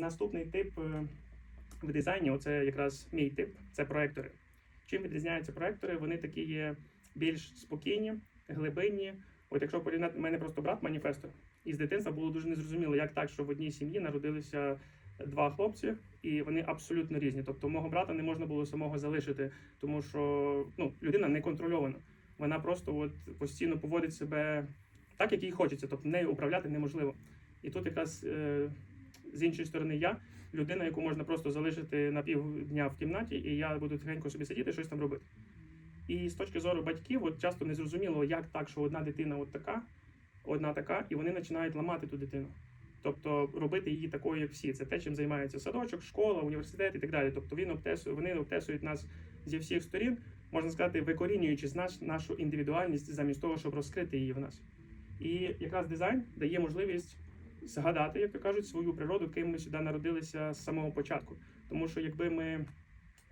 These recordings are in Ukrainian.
Наступний тип е, в дизайні, оце якраз мій тип, це проектори. Чим відрізняються проектори? Вони такі є більш спокійні, глибинні. От якщо порівняти, мене просто брат маніфестор. І з дитинства було дуже незрозуміло, як так, що в одній сім'ї народилися два хлопці, і вони абсолютно різні. Тобто мого брата не можна було самого залишити, тому що ну, людина не контрольована. Вона просто от постійно поводить себе так, як їй хочеться, тобто нею управляти неможливо. І тут якраз е, з іншої сторони я людина, яку можна просто залишити на півдня в кімнаті, і я буду тихенько собі сидіти, щось там робити. І з точки зору батьків, от часто не зрозуміло, як так, що одна дитина от така, одна така, і вони починають ламати ту дитину. Тобто робити її такою, як всі. Це те, чим займається садочок, школа, університет і так далі. Тобто він обтесує, вони обтесують нас зі всіх сторін, можна сказати, викорінюючи з нашу індивідуальність замість того, щоб розкрити її в нас. І якраз дизайн дає можливість згадати, як то кажуть, свою природу, ким ми сюди народилися з самого початку. Тому що якби ми,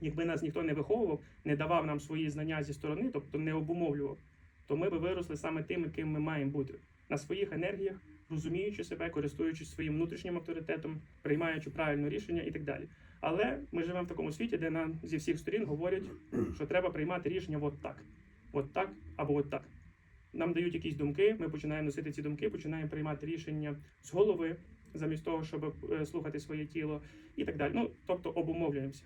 якби нас ніхто не виховував, не давав нам свої знання зі сторони, тобто не обумовлював, то ми би виросли саме тими, ким ми маємо бути на своїх енергіях, розуміючи себе, користуючись своїм внутрішнім авторитетом, приймаючи правильне рішення і так далі. Але ми живемо в такому світі, де нам зі всіх сторін говорять, що треба приймати рішення от так, от так або от так. Нам дають якісь думки, ми починаємо носити ці думки, починаємо приймати рішення з голови, замість того, щоб е, слухати своє тіло і так далі. Ну, тобто обумовлюємося.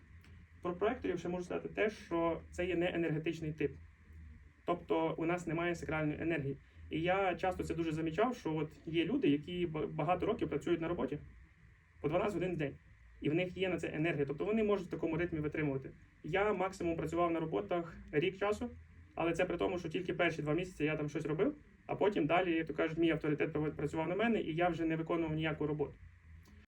Про проекторів ще можу сказати те, що це є не енергетичний тип. Тобто у нас немає сакральної енергії. І я часто це дуже замічав, що от є люди, які багато років працюють на роботі по 12 годин в день, і в них є на це енергія. Тобто вони можуть в такому ритмі витримувати. Я максимум працював на роботах рік часу, але це при тому, що тільки перші два місяці я там щось робив, а потім далі, як то кажуть, мій авторитет працював на мене, і я вже не виконував ніяку роботу.